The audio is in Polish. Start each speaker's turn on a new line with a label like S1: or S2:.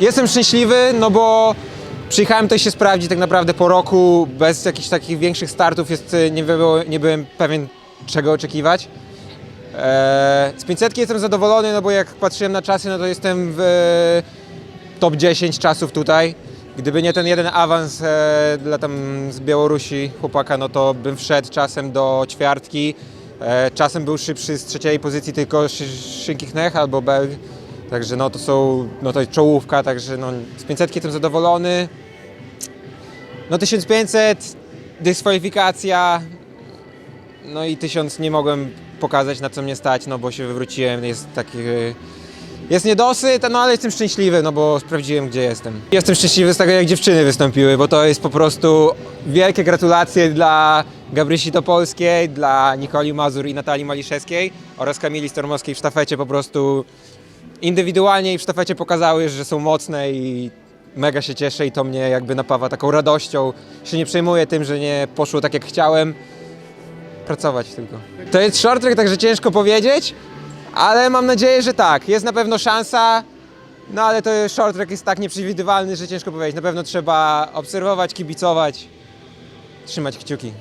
S1: Jestem szczęśliwy, no bo przyjechałem tutaj się sprawdzić tak naprawdę po roku, bez jakichś takich większych startów, jest, y, nie, było, nie byłem pewien czego oczekiwać. Eee, z 500 jestem zadowolony, no bo jak patrzyłem na czasy, no to jestem w e, top 10 czasów tutaj. Gdyby nie ten jeden awans e, dla tam z Białorusi chłopaka, no to bym wszedł czasem do ćwiartki. E, czasem był szybszy z trzeciej pozycji tylko Szy- Szynkich albo Belg. Także no to są, no to jest czołówka, także no z 500 jestem zadowolony. No 1500, dyskwalifikacja, no i 1000 nie mogłem pokazać na co mnie stać, no bo się wywróciłem, jest taki... e, Jest niedosyt, no ale jestem szczęśliwy, no bo sprawdziłem gdzie jestem. Jestem szczęśliwy z tego jak dziewczyny wystąpiły, bo to jest po prostu wielkie gratulacje dla Gabrysi Topolskiej, dla Nikoli Mazur i Natalii Maliszewskiej oraz Kamili Stormowskiej w sztafecie po prostu indywidualnie i w sztafecie pokazały, że są mocne i mega się cieszę i to mnie jakby napawa taką radością. Się nie przejmuję tym, że nie poszło tak jak chciałem. Pracować tylko. To jest short track, także ciężko powiedzieć, ale mam nadzieję, że tak. Jest na pewno szansa, no ale to short track jest tak nieprzewidywalny, że ciężko powiedzieć. Na pewno trzeba obserwować, kibicować, trzymać kciuki.